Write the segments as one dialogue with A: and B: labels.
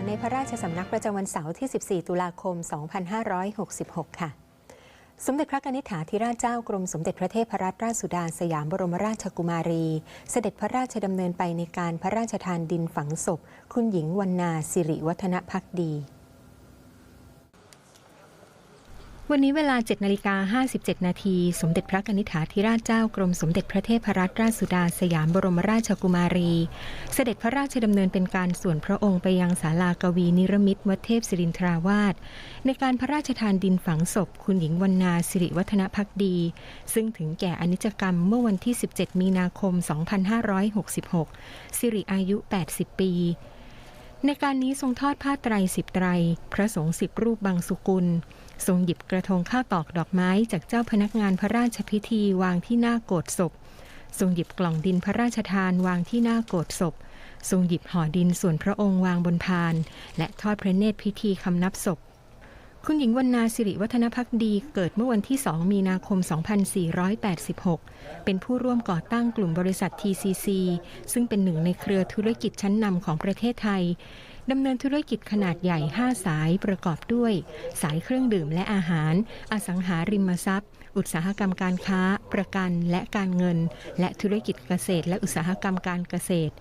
A: ากในพระราชสำนักประจำวันเสาร์ที่ 14 ตุลาคม 2566 ค่ะ สมเด็จพระนิษฐาธิราชเจ้ากรมสมเด็จพระเทพรัตนราชสุดาสยามบรมราชกุมารี เสด็จพระราชดำเนินไปในการพระราชทานดินฝังศพ คุณหญิงวรรณาสิริวัฒนพักดี วันนี้เวลา 7นาฬิกา57 นาที สมเด็จพระนิษฐาธิราชเจ้ากรมสมเด็จพระเทพรัตนราชสุดาสยามบรมราชกุมารี เสด็จพระราชดำเนินเป็นการส่วนพระองค์ไปยังศาลากวีนิรมิตวัดเทพศิรินทราวาสในการพระราชทานดินฝังศพ คุณหญิงวรรณาสิริวัฒนพักดี ซึ่งถึงแก่อนิจกรรมเมื่อวันที่ 17 มีนาคม 2566 สิริอายุ 80 ปี ในการนี้ทรงทอดผ้าไตรสิบไตร พระสงฆ์สิบรูปบางสุกุล ทรงหยิบกระทงข้าวตอกดอกไม้จากเจ้าพนักงานพระราชพิธีวางที่หน้าโกรธศพ ทรงหยิบกล่องดินพระราชทานวางที่หน้าโกรธศพ ทรงหยิบห่อดินส่วนพระองค์วางบนพาน และทอดพระเนตรพิธีคำนับศพ คุณหญิงวรรณาสิริวัฒนพักดีเกิดเมื่อวันที่ 2 มีนาคม 2486 เป็นผู้ร่วมก่อตั้งกลุ่มบริษัท TCC ซึ่งเป็นหนึ่งในเครือธุรกิจชั้นนำของประเทศไทยดำเนินธุรกิจขนาดใหญ่ 5 สายประกอบด้วย สายเครื่องดื่มและอาหาร อสังหาริมทรัพย์ อุตสาหกรรมการค้า ประกันและการเงิน และธุรกิจเกษตรและอุตสาหกรรมการเกษตร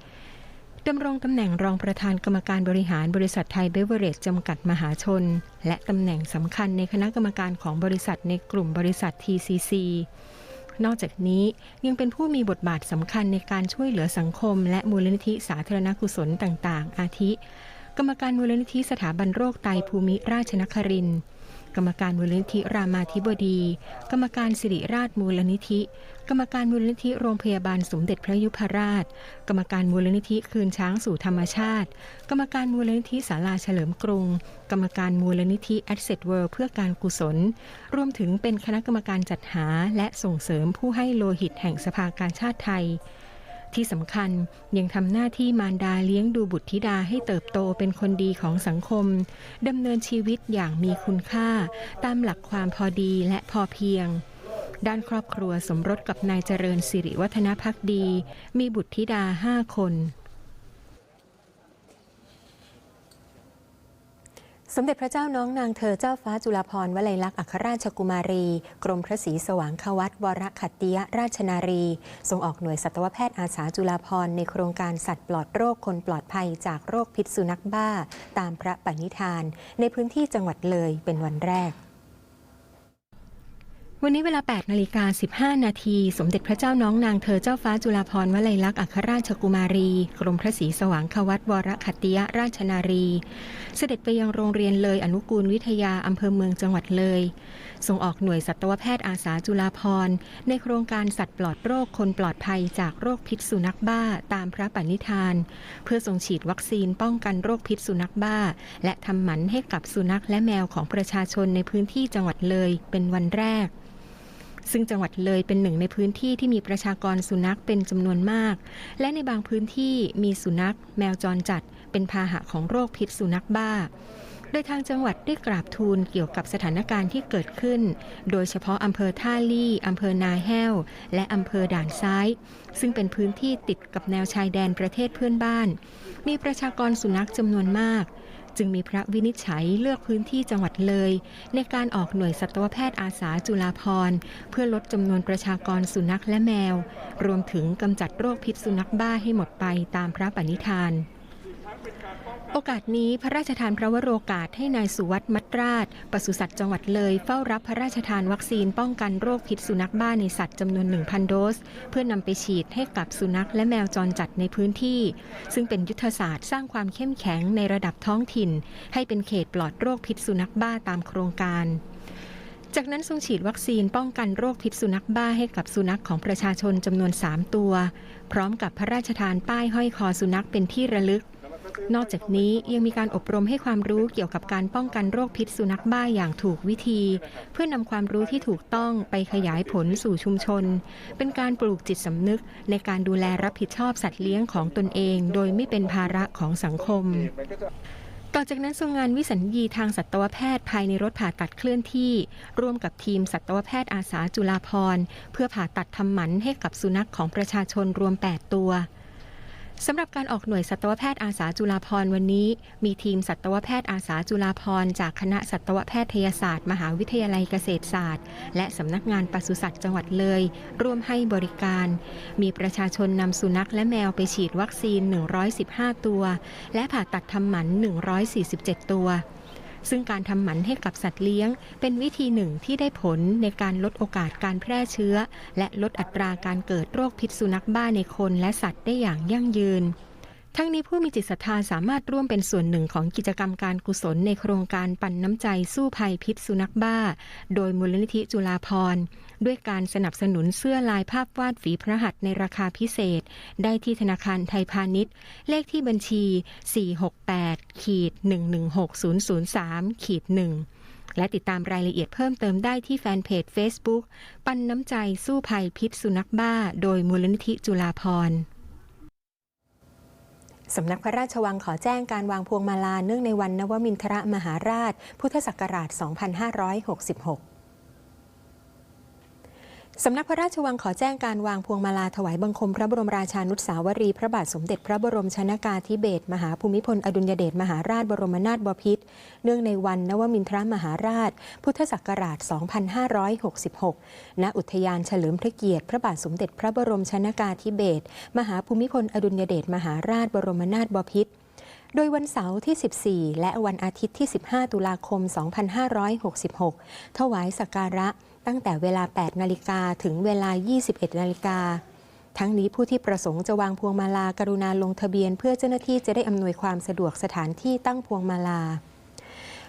A: ดำรงตำแหน่งรองประธานกรรมการบริหารบริษัทไทยเบเวอร์เรจจำกัดมหาชน และตำแหน่งสำคัญในคณะกรรมการของบริษัทในกลุ่มบริษัท TCC นอกจากนี้ยังเป็นผู้มีบทบาทสำคัญในการช่วยเหลือสังคม และมูลนิธิสาธารณกุศลต่าง ๆ อาทิ กรรมการมูลนิธิสถาบันโรคไตภูมิราชนครินทร์ กรรมการมูลนิธิรามาธิบดี กรรมการสิริราชมูลนิธิ กรรมการมูลนิธิโรงพยาบาลสมเด็จพระยุพราช กรรมการมูลนิธิคืนช้างสู่ธรรมชาติ กรรมการมูลนิธิศาลาเฉลิมกรุง กรรมการมูลนิธิ Asset World เพื่อการกุศล รวมถึงเป็นคณะกรรมการจัดหาและส่งเสริมผู้ให้โลหิตแห่งสภากาชาติไทย ที่สำคัญยังทำหน้าที่มารดาเลี้ยงดูบุตรธิดาให้เติบโตเป็นคนดีของสังคมดำเนินชีวิตอย่างมีคุณค่า ตามหลักความพอดีและพอเพียง ด้านครอบครัวสมรสกับนายเจริญสิริวัฒนพักดี มีบุตรธิดาห้าคน สมเด็จพระเจ้าน้องนางเธอเจ้าฟ้าจุฬาภรณ์วลัยลักษณ์อัครราชกุมารี กรมพระศรีสว่างควัตวรขัตติยราชนารี ทรงออกหน่วยสัตวแพทย์อาสาจุฬาภรณ์ในโครงการสัตว์ปลอดโรคคนปลอดภัยจากโรคพิษสุนัขบ้า ตามพระปณิธาน ในพื้นที่จังหวัดเลยเป็นวันแรก วันนี้เวลา 8 นาฬิกา 15 นาที สมเด็จพระเจ้าน้องนางเธอเจ้าฟ้าจุฬาภรณ์วลัยลักษณ์อัครราชกุมารี กรมพระศรีสว่างควัตวรขัตติยราชนารี เสด็จไปยังโรงเรียนเลยอนุกูลวิทยาอำเภอเมืองจังหวัดเลย ส่งออกหน่วยสัตวแพทย์อาสาจุฬาภรณ์ในโครงการสัตว์ปลอดโรคคนปลอดภัยจากโรคพิษสุนัขบ้าตามพระปณิธาน เพื่อส่งฉีดวัคซีนป้องกันโรคพิษสุนัขบ้า และทำหมันให้กับสุนัขและแมวของประชาชนในพื้นที่จังหวัดเลยเป็นวันแรก ซึ่งจังหวัดเลยเป็นหนึ่งในพื้นที่ที่มีประชากรสุนัขเป็นจำนวนมาก และในบางพื้นที่มีสุนัข แมวจรจัด เป็นพาหะของโรคพิษสุนัขบ้าโดยทางจังหวัดได้กราบทูลเกี่ยวกับสถานการณ์ที่เกิดขึ้น โดยเฉพาะอำเภอท่าลี่อำเภอนาแห้ว และอำเภอด่านซ้าย ซึ่งเป็นพื้นที่ติดกับแนวชายแดนประเทศเพื่อนบ้าน มีประชากรสุนัขจำนวนมาก จึงมีพระวินิจฉัยเลือกพื้นที่จังหวัดเลย ในการออกหน่วยสัตวแพทย์อาสาจุฬาภร์เพื่อลดจำนวนประชากรสุนัขและแมว รวมถึงกำจัดโรคพิษสุนัขบ้าให้หมดไปตามพระปณิธาน โอกาสนี้พระราชทานพระวโรกาสให้นายสุวัตมัตราชปศุสัตว์จังหวัดเลยเฝ้ารับพระราชทานวัคซีนป้องกันโรคพิษสุนัขบ้าในสัตว์จำนวน 1,000 โดส เพื่อนำไปฉีดให้กับสุนัขและแมวจรจัดในพื้นที่ ซึ่งเป็นยุทธศาสตร์สร้างความเข้มแข็งในระดับท้องถิ่น ให้เป็นเขตปลอดโรคพิษสุนัขบ้าตามโครงการจากนั้นทรงฉีดวัคซีนป้องกันโรคพิษสุนัขบ้าให้กับสุนัขของประชาชนจำนวน 3 ตัว พร้อมกับพระราชทานป้ายห้อยคอสุนัขเป็นที่ระลึก นอกจากนี้ยังมีการอบรมให้ความรู้เกี่ยวกับการป้องกันโรคพิษสุนัขบ้าอย่างถูกวิธี เพื่อนำความรู้ที่ถูกต้องไปขยายผลสู่ชุมชน เป็นการปลูกจิตสำนึกในการดูแลรับผิดชอบสัตว์เลี้ยงของตนเอง โดยไม่เป็นภาระของสังคมต่อจากนั้นทรงงานวิสัญญีทางสัตวแพทย์ภายในรถผ่าตัดเคลื่อนที่ ร่วมกับทีมสัตวแพทย์อาสาจุฬาภรเพื่อผ่าตัดทำหมันให้กับสุนัขของประชาชนรวม 8 ตัว สำหรับการออกหน่วยสัตวแพทย์อาสาจุฬาภรวันนี้ มีทีมสัตวแพทย์อาสาจุฬาภรจากคณะสัตวแพทยศาสตร์ มหาวิทยาลัยเกษตรศาสตร์ และสำนักงานปศุสัตว์จังหวัดเลย ร่วมให้บริการ มีประชาชนนำสุนัขและแมวไปฉีดวัคซีน 115 ตัว และผ่าตัดทำหมัน 147 ตัว ซึ่งการทำหมันให้กับสัตว์เลี้ยง เป็นวิธีหนึ่งที่ได้ผลในการลดโอกาสการแพร่เชื้อ และลดอัตราการเกิดโรคพิษสุนัขบ้าในคนและสัตว์ได้อย่างยั่งยืน ทั้งนี้ผู้มีจิตศรัทธาสามารถร่วมเป็นส่วนหนึ่งของกิจกรรมการกุศลในโครงการปันน้ำใจสู้ภัยพิษสุนัขบ้า โดยมูลนิธิจุฬาภรด้วยการสนับสนุนเสื้อลายภาพวาดฝีพระหัตถ์ในราคาพิเศษ ได้ที่ธนาคารไทยพาณิชย์ เลขที่บัญชี 468ขีด116003ขีด1และติดตามรายละเอียดเพิ่มเติมได้ที่แฟนเพจ Facebook ปันน้ำใจสู้ภัยพิษสุนัขบ้า โดยมูลนิธิจุฬาภร สำนักพระราชวังขอแจ้งการวางพวงมาลาเนื่องในวันนวมินทรมหาราช พุทธศักราช 2566 สำนักพระราชวังขอแจ้งการวางพวงมาลาถวายบังคมพระบรมราชานุสาวรี พระบาทสมเด็จพระบรมชนากาธิเบศรมหาภูมิพลอดุลยเดชมหาราชบรมนาถบพิตรเนื่องในวันนวมินทรมหาราช พุทธศักราช 2566 ณ อุทยานเฉลิมพระเกียรติ พระบาทสมเด็จพระบรมชนากาธิเบศรมหาภูมิพลอดุลยเดชมหาราชบรมนาถบพิตรโดยวันเสาร์ที่ 14 และวันอาทิตย์ที่ 15 ตุลาคม 2566 ถวายสักการะ ตั้งแต่เวลา 8 นาฬิกาถึงเวลา 21 นาฬิกา ทั้งนี้ผู้ที่ประสงค์จะวางพวงมาลากรุณาลงทะเบียน เพื่อเจ้าหน้าที่จะได้อำนวยความสะดวกสถานที่ตั้งพวงมาลา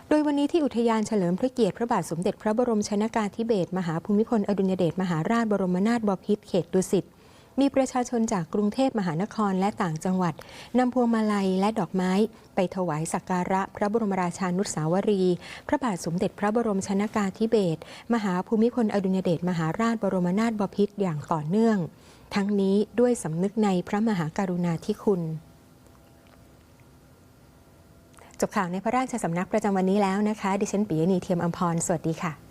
A: โดยวันนี้ที่อุทยานเฉลิมพระเกียรติพระบาทสมเด็จพระบรมชนากาธิเบศรมหาภูมิพลอดุลยเดชมหาราชบรมนาถบพิตรเขตดุสิต มีประชาชนจากกรุงเทพมหานครและต่างจังหวัดนำพวงมาลัยและดอกไม้ ไปถวายสักการะพระบรมราชานุสาวรี พระบาทสมเด็จพระบรมชนากาธิเบศรมหาภูมิพลอดุลยเดชมหาราชบรมนาถบพิตรอย่างต่อเนื่อง ทั้งนี้ด้วยสำนึกในพระมหากรุณาธิคุณจบข่าวในพระราชสำนักประจำวันนี้แล้วนะคะ ดิฉันปิยนีเทียมอมพร สวัสดีค่ะ